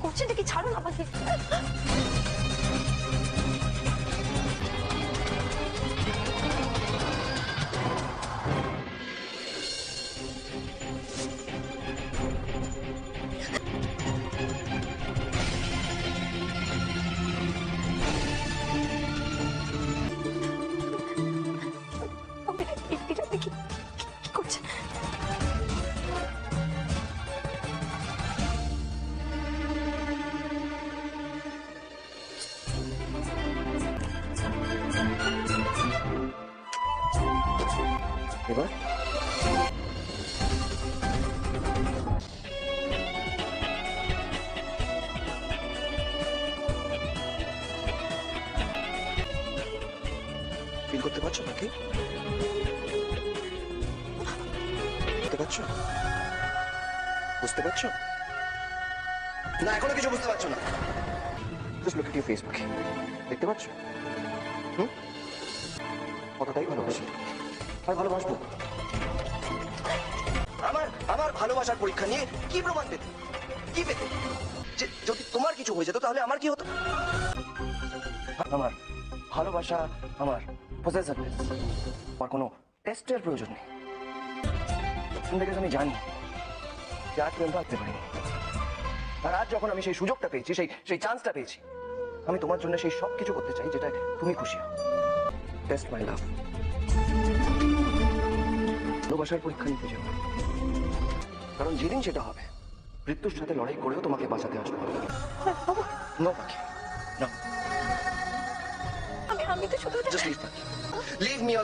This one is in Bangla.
고친 새끼 자루 남았네. এবার ফিল করতে পারছো নাকি বুঝতে পারছো বুঝতে পারছো না এখনো কিছু বুঝতে পারছো না just look at your face পাখি দেখতে পাচ্ছ হুম কতটাই ভালোবাসি আর ভালোবাসবো। আমার আমার ভালোবাসার পরীক্ষা নিয়ে কি প্রমাণ পেতে? কি পেতে? যে যদি তোমার কিছু হয়ে যেত, তাহলে আমার কি হতো? আমার ভালোবাসা আমার পজেসিভনেস আমার কোনো টেস্টের প্রয়োজন নেই। বিকজ আমি জানি যে আজ পর্যন্ত আসতে পারিনি, আর আজ যখন আমি সেই সুযোগটা পেয়েছি, সেই সেই চান্সটা পেয়েছি, আমি তোমার জন্য সেই সব কিছু করতে চাই যেটা তুমি খুশি হও। টেস্ট মাই লাভ ভালোবাসার পরীক্ষা নিতে যাও। কারণ যেদিন সেটা হবে মৃত্যুর সাথে লড়াই করেও তোমাকে বাঁচাতে আসব। না পাখি না আমি আমি তো শুধু জাস্ট লিভ পাখি লিভ মি